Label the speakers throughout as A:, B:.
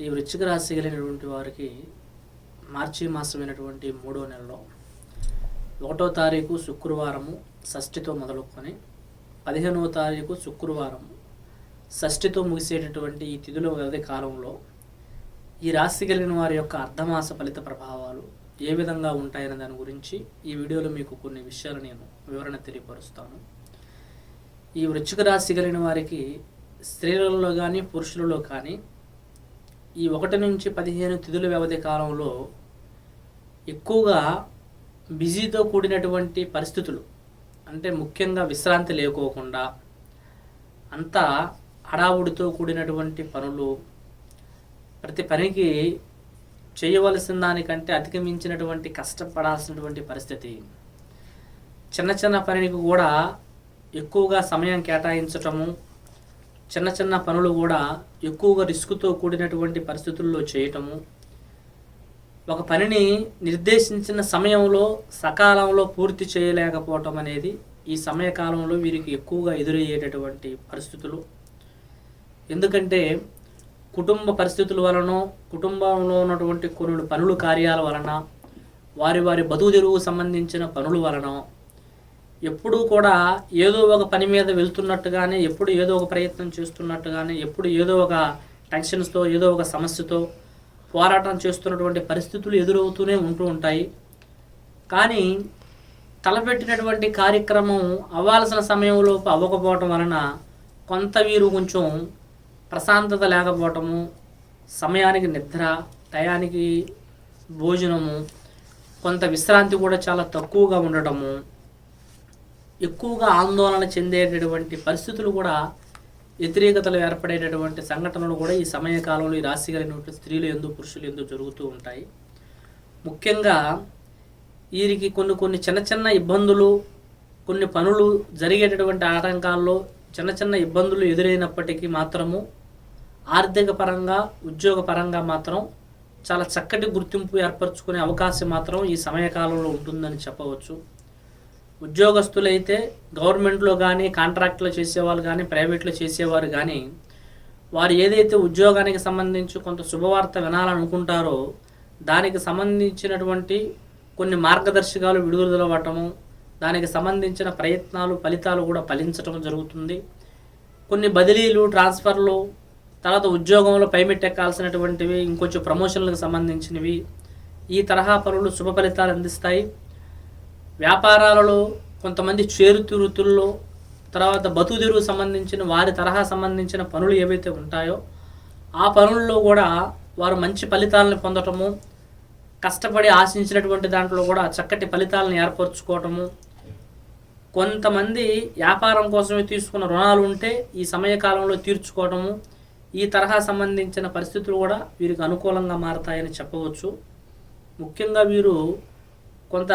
A: ఈ వృశ్చిక రాశి కలిగినటువంటి వారికి మార్చి మాసమైనటువంటి మూడో నెలలో ఒకటో తారీఖు శుక్రవారము షష్ఠితో మొదలుకొని పదిహేనవ తారీఖు శుక్రవారం షష్ఠితో ముగిసేటటువంటి ఈ తిథుల వ్యవధి కాలంలో ఈ రాశి కలిగిన వారి యొక్క అర్ధమాస ఫలిత ప్రభావాలు ఏ విధంగా ఉంటాయనే దాని గురించి ఈ వీడియోలో మీకు కొన్ని విషయాలు నేను వివరణ తెలియపరుస్తాను. ఈ వృశ్చిక రాశి కలిగిన వారికి స్త్రీలలో కానీ పురుషులలో కానీ ఈ ఒకటి నుంచి పదిహేను తిథుల వ్యవధి కాలంలో ఎక్కువగా బిజీతో కూడినటువంటి పరిస్థితులు అంటే ముఖ్యంగా విశ్రాంతి లేకోకుండా అంతా హడావుడితో కూడినటువంటి పనులు ప్రతి పనికి చేయవలసిన దానికంటే అధిగమించినటువంటి కష్టపడాల్సినటువంటి పరిస్థితి. చిన్న చిన్న పనికి కూడా ఎక్కువగా సమయం కేటాయించటము చిన్న చిన్న పనులు కూడా ఎక్కువగా రిస్క్తో కూడినటువంటి పరిస్థితుల్లో చేయటము ఒక పనిని నిర్దేశించిన సమయంలో సకాలంలో పూర్తి చేయలేకపోవటం అనేది ఈ సమయకాలంలో వీరికి ఎక్కువగా ఎదురయ్యేటటువంటి పరిస్థితులు. ఎందుకంటే కుటుంబ పరిస్థితుల వలన కుటుంబంలో ఉన్నటువంటి కొన్ని పనులు కార్యాల వలన వారి వారి బతుకు తెరువు సంబంధించిన పనుల వలన ఎప్పుడూ కూడా ఏదో ఒక పని మీద వెళ్తున్నట్టుగానే ఎప్పుడు ఏదో ఒక ప్రయత్నం చేస్తున్నట్టుగానే ఎప్పుడు ఏదో ఒక టెన్షన్స్తో ఏదో ఒక సమస్యతో పోరాటం చేస్తున్నటువంటి పరిస్థితులు ఎదురవుతూనే ఉంటూ ఉంటాయి. కానీ తలపెట్టినటువంటి కార్యక్రమం అవ్వాల్సిన సమయంలో అవ్వకపోవటం వలన కొంత వీరు కొంచెం ప్రశాంతత లేకపోవటము సమయానికి నిద్ర టయానికి భోజనము కొంత విశ్రాంతి కూడా చాలా తక్కువగా ఉండటము ఎక్కువగా ఆందోళన చెందేటటువంటి పరిస్థితులు కూడా వ్యతిరేకతలు ఏర్పడేటటువంటి సంఘటనలు కూడా ఈ సమయకాలంలో ఈ రాశి కలిగినటువంటి స్త్రీలు ఎందు పురుషులు ఎందు జరుగుతూ ఉంటాయి. ముఖ్యంగా వీరికి కొన్ని కొన్ని చిన్న చిన్న ఇబ్బందులు కొన్ని పనులు జరిగేటటువంటి ఆటంకాల్లో చిన్న చిన్న ఇబ్బందులు ఎదురైనప్పటికీ మాత్రము ఆర్థిక పరంగా ఉద్యోగ పరంగా మాత్రం చాలా చక్కటి గుర్తింపు ఏర్పరచుకునే అవకాశం మాత్రం ఈ సమయకాలంలో ఉంటుందని చెప్పవచ్చు. ఉద్యోగస్తులైతే గవర్నమెంట్లో కానీ కాంట్రాక్ట్లో చేసేవాళ్ళు కానీ ప్రైవేట్లో చేసేవారు కానీ వారు ఏదైతే ఉద్యోగానికి సంబంధించి కొంత శుభవార్త వినాలనుకుంటారో దానికి సంబంధించినటువంటి కొన్ని మార్గదర్శకాలు విడుదల అవ్వటము దానికి సంబంధించిన ప్రయత్నాలు ఫలితాలు కూడా ఫలించటం జరుగుతుంది. కొన్ని బదిలీలు ట్రాన్స్ఫర్లు తర్వాత ఉద్యోగంలో పైమెట్టెక్కాల్సినటువంటివి ఇంకొంచెం ప్రమోషన్లకు సంబంధించినవి ఈ తరహా పనులు శుభ ఫలితాలు అందిస్తాయి. వ్యాపారాలలో కొంతమంది చేరుతు వృత్తుల్లో తర్వాత బతుకుదెరువు సంబంధించిన వారి తరహా సంబంధించిన పనులు ఏవైతే ఉంటాయో ఆ పనుల్లో కూడా వారు మంచి ఫలితాలను పొందటము కష్టపడి ఆశించినటువంటి దాంట్లో కూడా చక్కటి ఫలితాలను ఏర్పరచుకోవటము. కొంతమంది వ్యాపారం కోసమే తీసుకున్న రుణాలు ఉంటే ఈ సమయకాలంలో తీర్చుకోవటము ఈ తరహా సంబంధించిన పరిస్థితులు కూడా వీరికి అనుకూలంగా మారతాయని చెప్పవచ్చు. ముఖ్యంగా వీరు కొంత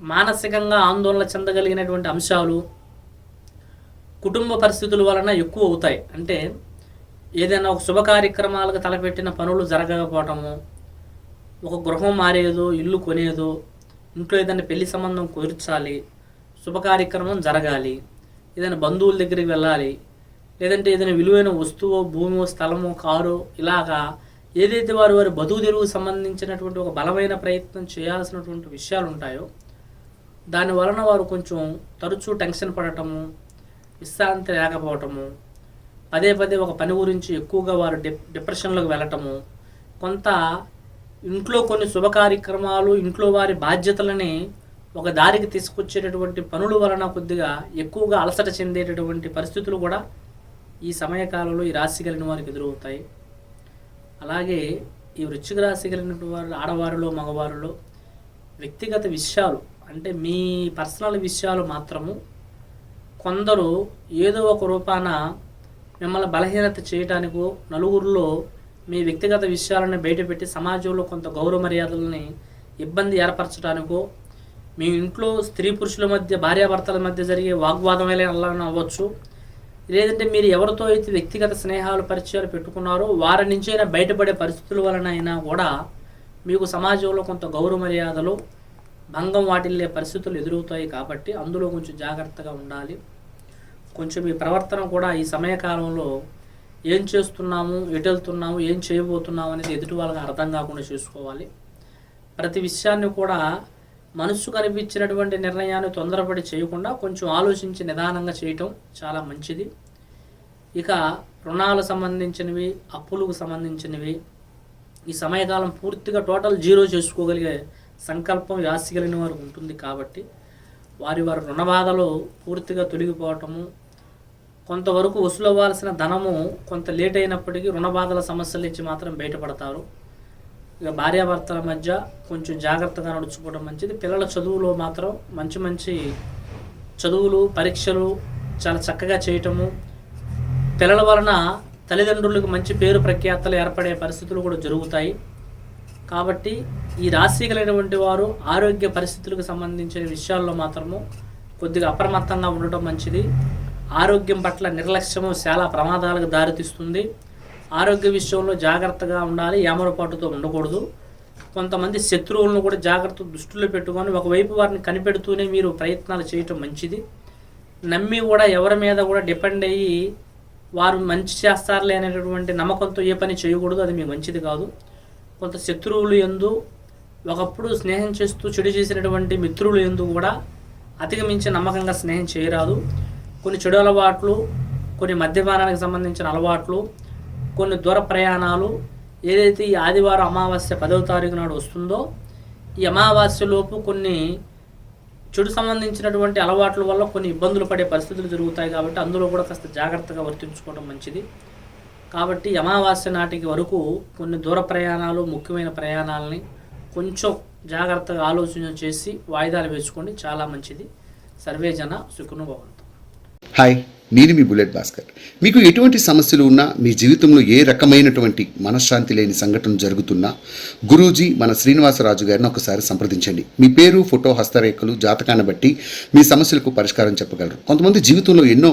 A: మానసికంగా ఆందోళన చెందగలిగినటువంటి అంశాలు కుటుంబ పరిస్థితుల వలన ఎక్కువ అవుతాయి. అంటే ఏదైనా ఒక శుభ కార్యక్రమాలకు తలపెట్టిన పనులు జరగకపోవటము ఒక గృహం మారేదో ఇల్లు కొనేదో ఇంట్లో ఏదైనా పెళ్ళి సంబంధం కుదర్చాలి శుభ కార్యక్రమం జరగాలి ఏదైనా బంధువుల దగ్గరికి వెళ్ళాలి లేదంటే ఏదైనా విలువైన వస్తువు భూమో స్థలమో కారు ఇలాగా ఏదైతే వారు వారి బతుకు తెరువు సంబంధించినటువంటి ఒక బలమైన ప్రయత్నం చేయాల్సినటువంటి విషయాలు ఉంటాయో దాని వలన వారు కొంచెం తరచూ టెన్షన్ పడటము విశ్రాంతి లేకపోవటము పదే పదే ఒక పని గురించి ఎక్కువగా వారు డిప్ డిప్రెషన్లోకి వెళ్ళటము కొంత ఇంట్లో కొన్ని శుభ కార్యక్రమాలు ఇంట్లో వారి బాధ్యతలని ఒక దారికి తీసుకొచ్చేటటువంటి పనుల వలన కొద్దిగా ఎక్కువగా అలసట చెందేటటువంటి పరిస్థితులు కూడా ఈ సమయకాలంలో ఈ రాశి కలిగిన వారికి ఎదురవుతాయి. అలాగే ఈ వృశ్చిక రాశి కలిగిన వారు ఆడవారిలో మగవారిలో వ్యక్తిగత విషయాలు అంటే మీ పర్సనల్ విషయాలు మాత్రము కొందరు ఏదో ఒక రూపాన మిమ్మల్ని బలహీనత చేయటానికో నలుగురిలో మీ వ్యక్తిగత విషయాలను బయటపెట్టి సమాజంలో కొంత గౌరవ మర్యాదలని ఇబ్బంది ఏర్పరచడానికో మీ ఇంట్లో స్త్రీ పురుషుల మధ్య భార్యాభర్తల మధ్య జరిగే వాగ్వాదం ఎలా అవ్వచ్చు. లేదంటే మీరు ఎవరితో అయితే వ్యక్తిగత స్నేహాలు పరిచయాలు పెట్టుకున్నారో వారి నుంచి అయినా బయటపడే పరిస్థితుల వలన అయినా కూడా మీకు సమాజంలో కొంత గౌరవ మర్యాదలు భంగం వాటిల్లే పరిస్థితులు ఎదురవుతాయి కాబట్టి అందులో కొంచెం జాగ్రత్తగా ఉండాలి. కొంచెం మీ ప్రవర్తన కూడా ఈ సమయకాలంలో ఏం చేస్తున్నాము ఎటు వెళ్తున్నాము ఏం చేయబోతున్నాము అనేది ఎదుటి వాళ్ళకి అర్థం కాకుండా చూసుకోవాలి. ప్రతి విషయాన్ని కూడా మనసు కనిపించినటువంటి నిర్ణయాన్ని తొందరపడి చేయకుండా కొంచెం ఆలోచించి నిదానంగా చేయటం చాలా మంచిది. ఇక రుణాలు సంబంధించినవి అప్పులకు సంబంధించినవి ఈ సమయకాలం పూర్తిగా టోటల్ జీరో చేసుకోగలిగే సంకల్పం ఆస్తి కలిగిన వారు ఉంటుంది కాబట్టి వారి వారి రుణ బాధలు పూర్తిగా తొలగిపోవటము కొంతవరకు వసూలవ్వాల్సిన ధనము కొంత లేట్ అయినప్పటికీ రుణ బాధల సమస్యల నుంచి మాత్రం బయటపడతారు. ఇక భార్యాభర్తల మధ్య కొంచెం జాగ్రత్తగా నడుచుకోవడం మంచిది. పిల్లల చదువులో మాత్రం మంచి మంచి చదువులు పరీక్షలు చాలా చక్కగా చేయటము పిల్లల వలన తల్లిదండ్రులకు మంచి పేరు ప్రఖ్యాతలు ఏర్పడే పరిస్థితులు కూడా జరుగుతాయి. కాబట్టి ఈ రాశి కలిగినటువంటి వారు ఆరోగ్య పరిస్థితులకు సంబంధించిన విషయాల్లో మాత్రము కొద్దిగా అప్రమత్తంగా ఉండటం మంచిది. ఆరోగ్యం పట్ల నిర్లక్ష్యము చాలా ప్రమాదాలకు దారితీస్తుంది. ఆరోగ్య విషయంలో జాగ్రత్తగా ఉండాలి ఏమరపాటుతో ఉండకూడదు. కొంతమంది శత్రువులను కూడా జాగ్రత్త దృష్టిలో పెట్టుకొని ఒకవైపు వారిని కనిపెడుతూనే మీరు ప్రయత్నాలు చేయటం మంచిది. నమ్మి కూడా ఎవరి మీద కూడా డిపెండ్ అయ్యి వారు మంచి చేస్తారులే అనేటటువంటి నమ్మకంతో ఏ పని చేయకూడదు అది మీకు మంచిది కాదు. కొంత శత్రువులు ఎందు ఒకప్పుడు స్నేహం చేస్తూ చెడు చేసినటువంటి మిత్రులు ఎందు కూడా అధిగమించి నమ్మకంగా స్నేహం చేయరాదు. కొన్ని చెడు అలవాట్లు కొన్ని మద్యపానానికి సంబంధించిన అలవాట్లు కొన్ని దూర ప్రయాణాలు ఏదైతే ఈ ఆదివారం అమావాస్య పదవ తారీఖు నాడు వస్తుందో ఈ అమావాస్యలోపు కొన్ని చెడు సంబంధించినటువంటి అలవాట్ల వల్ల కొన్ని ఇబ్బందులు పడే పరిస్థితులు జరుగుతాయి కాబట్టి అందులో కూడా కాస్త జాగ్రత్తగా వర్తించుకోవడం మంచిది. కాబట్టి అమావాస్య నాటికి వరకు కొన్ని దూర ప్రయాణాలు ముఖ్యమైన ప్రయాణాలని కొంచెం జాగ్రత్తగా ఆలోచన చేసి వాయిదాలు వేసుకోండి. చాలా మంచిది. సర్వే జన సుఖను భవంతు.
B: హాయ్ నేను మీ బుల్లెట్ భాస్కర్. మీకు ఎటువంటి సమస్యలు ఉన్నా మీ జీవితంలో ఏ రకమైనటువంటి మనశ్శాంతి లేని సంఘటన జరుగుతున్నా గురూజీ మన శ్రీనివాసరాజు గారిని ఒకసారి సంప్రదించండి. మీ పేరు ఫోటో హస్తరేఖలు జాతకాన్ని బట్టి మీ సమస్యలకు పరిష్కారం చెప్పగలరు. కొంతమంది జీవితంలో ఎన్నో